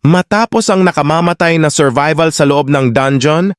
Matapos ang nakamamatay na survival sa loob ng dungeon,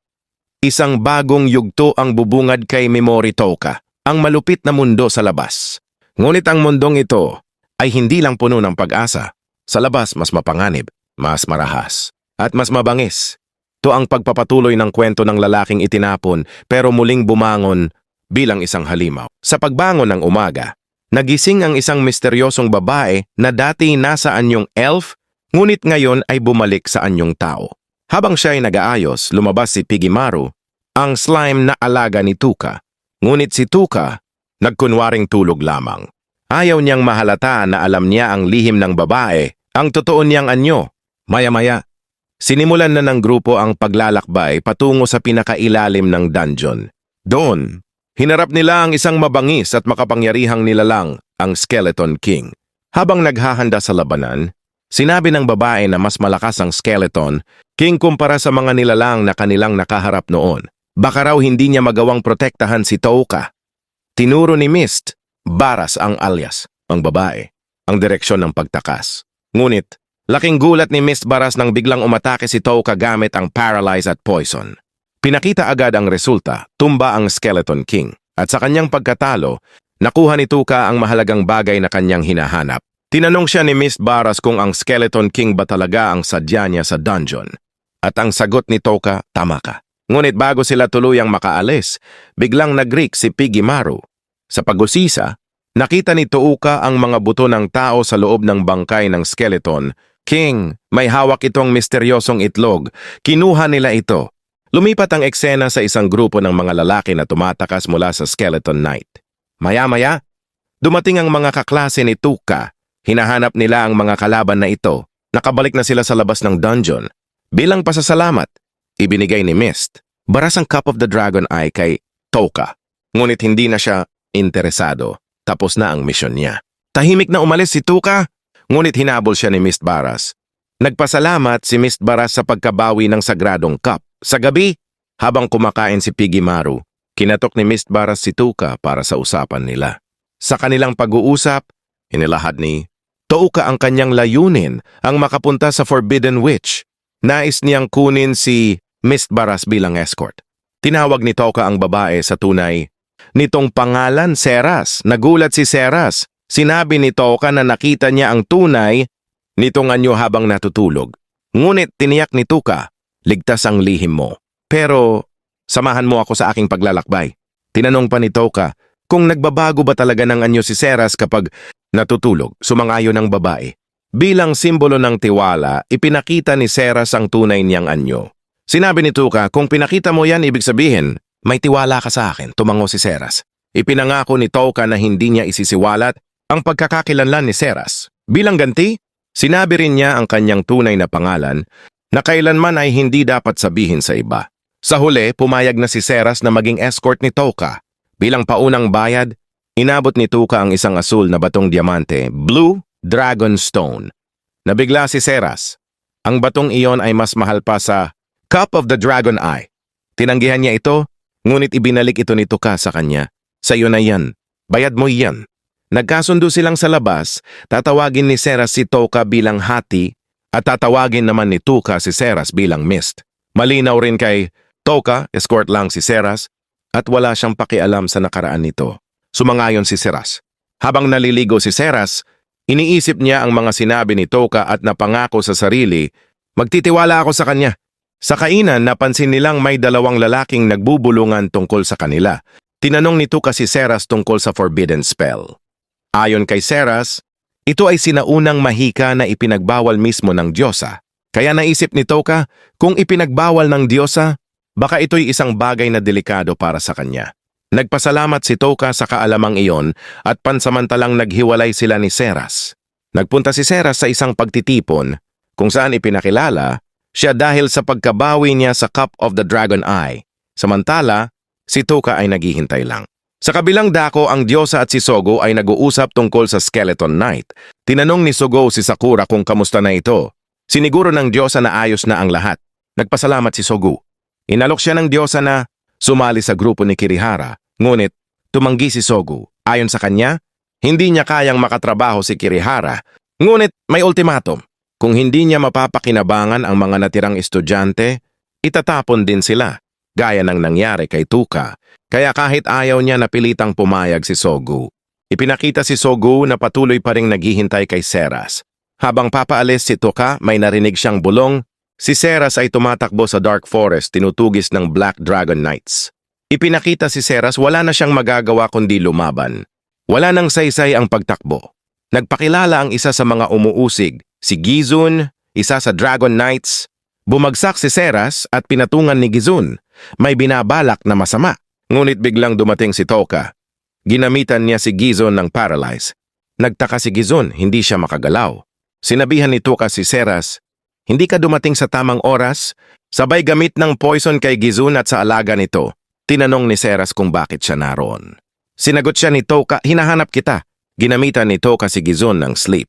isang bagong yugto ang bubungad kay Memori Toka, ang malupit na mundo sa labas. Ngunit ang mundong ito ay hindi lang puno ng pag-asa. Sa labas, mas mapanganib, mas marahas, at mas mabangis. Ito ang pagpapatuloy ng kwento ng lalaking itinapon pero muling bumangon bilang isang halimaw. Sa pagbangon ng umaga, nagising ang isang misteryosong babae na dati nasa anyong elf ngunit ngayon ay bumalik sa anyong tao. Habang siya ay nag-aayos, lumabas si Pigimaru, ang slime na alaga ni Tuka. Ngunit si Tuka, nagkunwaring tulog lamang. Ayaw niyang mahalata na alam niya ang lihim ng babae, ang totoo niyang anyo. Maya-maya, sinimulan na ng grupo ang paglalakbay patungo sa pinakailalim ng dungeon. Doon, hinarap nila ang isang mabangis at makapangyarihang nilalang, ang Skeleton King. Habang naghahanda sa labanan, Sinabi ng babae na mas malakas ang skeleton, king kumpara sa mga nilalang na kanilang nakaharap noon. Baka raw hindi niya magawang protektahan si Touka. Tinuro ni Mist, Baras ang alias, ang babae, ang direksyon ng pagtakas. Ngunit, laking gulat ni Mist Baras nang biglang umatake si Touka gamit ang Paralyze at Poison. Pinakita agad ang resulta, tumba ang Skeleton King. At sa kanyang pagkatalo, nakuha ni Tuka ang mahalagang bagay na kanyang hinahanap. Tinanong siya ni Miss Baras kung ang Skeleton King ba talaga ang sadya niya sa dungeon. At ang sagot ni Toka, tama ka. Ngunit bago sila tuluyang makaalis, biglang nagrik si Piggy Maru. Sa pag-usisa, nakita ni Touka ang mga buto ng tao sa loob ng bangkay ng skeleton. King, may hawak itong misteryosong itlog. Kinuha nila ito. Lumipat ang eksena sa isang grupo ng mga lalaki na tumatakas mula sa Skeleton Knight. Maya-maya, dumating ang mga kaklase ni Tuka Hinahanap nila ang mga kalaban na ito. Nakabalik na sila sa labas ng dungeon. Bilang pasasalamat, ibinigay ni Mist, baras ang Cup of the Dragon Eye kay Toka. Ngunit hindi na siya interesado. Tapos na ang misyon niya. Tahimik na umalis si Tuka, ngunit hinabol siya ni Mist Baras. Nagpasalamat si Mist Baras sa pagkabawi ng sagradong cup. Sa gabi, habang kumakain si Piggy Maru, kinatok ni Mist Baras si Tuka para sa usapan nila. Sa kanilang pag-uusap, inilahad ni Touka ang kanyang layunin ang makapunta sa Forbidden Witch. Nais niyang kunin si Mist Baras bilang escort. Tinawag ni Toka ang babae sa tunay. Nitong pangalan Seras, nagulat si Seras. Sinabi ni Toka na nakita niya ang tunay nitong anyo habang natutulog. Ngunit tiniyak ni Tuka, ligtas ang lihim mo. Pero samahan mo ako sa aking paglalakbay. Tinanong pa ni Toka kung nagbabago ba talaga ng anyo si Seras kapag Natutulog, sumangayon ng babae. Bilang simbolo ng tiwala, ipinakita ni Seras ang tunay niyang anyo. Sinabi ni Tuka, kung pinakita mo yan, ibig sabihin, may tiwala ka sa akin, tumango si Seras. Ipinangako ni Toka na hindi niya isisiwalat ang pagkakakilanlan ni Seras. Bilang ganti, sinabi rin niya ang kanyang tunay na pangalan na kailanman ay hindi dapat sabihin sa iba. Sa huli, pumayag na si Seras na maging escort ni Toka. Bilang paunang bayad, Inabot ni Tuka ang isang asul na batong diamante, Blue Dragon Stone. Nabigla si Seras. Ang batong iyon ay mas mahal pa sa Cup of the Dragon Eye. Tinanggihan niya ito, ngunit ibinalik ito ni Tuka sa kanya. Sa iyo na yan. Bayad mo yan. Nagkasundo silang sa labas, tatawagin ni Seras si Toka bilang hati at tatawagin naman ni Tuka si Seras bilang mist. Malinaw rin kay Toka, escort lang si Seras, at wala siyang pakialam sa nakaraan nito. Sumangayon si Seras. Habang naliligo si Seras, iniisip niya ang mga sinabi ni Toka at napangako sa sarili, magtitiwala ako sa kanya. Sa kainan, napansin nilang may dalawang lalaking nagbubulungan tungkol sa kanila. Tinanong ni Tuka si Seras tungkol sa forbidden spell. Ayon kay Seras, ito ay sinaunang mahika na ipinagbawal mismo ng Diyosa. Kaya naisip ni Toka, kung ipinagbawal ng Diyosa, baka ito'y isang bagay na delikado para sa kanya. Nagpasalamat si Toka sa kaalamang iyon at pansamantalang naghiwalay sila ni Seras. Nagpunta si Seras sa isang pagtitipon kung saan ipinakilala siya dahil sa pagkabawi niya sa Cup of the Dragon Eye. Samantala, si Toka ay naghihintay lang. Sa kabilang dako, ang Diyosa at si Sogo ay nag-uusap tungkol sa Skeleton Knight. Tinanong ni Sogo si Sakura kung kamusta na ito. Siniguro ng Diyosa na ayos na ang lahat. Nagpasalamat si Sogo. Inalok siya ng Diyosa na sumali sa grupo ni Kirihara Ngunit, tumanggi si Sogu. Ayon sa kanya, hindi niya kayang makatrabaho si Kirihara. Ngunit may ultimatum. Kung hindi niya mapapakinabangan ang mga natirang estudyante, itatapon din sila, gaya ng nangyari kay Tuka. Kaya kahit ayaw niya napilitang pumayag si Sogu. Ipinakita si Sogu na patuloy pa ring naghihintay kay Seras. Habang papaalis si Tuka, may narinig siyang bulong. Si Seras ay tumatakbo sa Dark Forest tinutugis ng Black Dragon Knights. Ipinakita si Seras wala na siyang magagawa kundi lumaban. Wala nang saysay ang pagtakbo. Nagpakilala ang isa sa mga umuusig, si Gizun, isa sa Dragon Knights. Bumagsak si Seras at pinatungan ni Gizun. May binabalak na masama. Ngunit biglang dumating si Toka. Ginamitan niya si Gizon ng paralyze. Nagtaka si Gizon, hindi siya makagalaw. Sinabihan ni Toka si Seras, Hindi ka dumating sa tamang oras? Sabay gamit ng poison kay Gizun at sa alaga nito. Tinanong ni Seras kung bakit siya naroon. Sinagot siya ni Toka, hinahanap kita. Ginamitan ni Toka si Gizon ng sleep.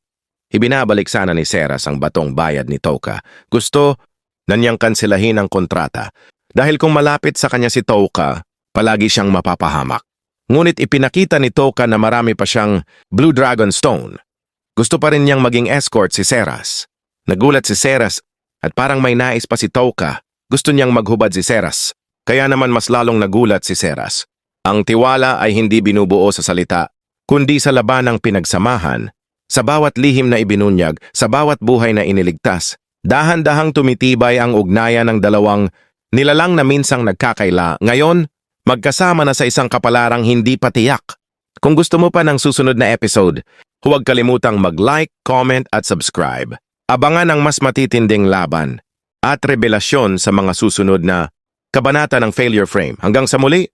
Ibinabalik sana ni Seras ang batong bayad ni Toka. Gusto na niyang kanselahin ang kontrata. Dahil kung malapit sa kanya si Toka, palagi siyang mapapahamak. Ngunit ipinakita ni Toka na marami pa siyang Blue Dragon Stone. Gusto pa rin niyang maging escort si Seras. Nagulat si Seras at parang may nais pa si Toka. Gusto niyang maghubad si Seras. Kaya naman mas lalong nagulat si Seras. Ang tiwala ay hindi binubuo sa salita, kundi sa labanang pinagsamahan. Sa bawat lihim na ibinunyag, sa bawat buhay na iniligtas, dahan-dahang tumitibay ang ugnayan ng dalawang nilalang na minsang nagkakaila. Ngayon, magkasama na sa isang kapalarang hindi patiyak. Kung gusto mo pa ng susunod na episode, huwag kalimutang mag-like, comment at subscribe. Abangan ang mas matitinding laban at revelasyon sa mga susunod na kabanata ng Failure Frame. Hanggang sa muli,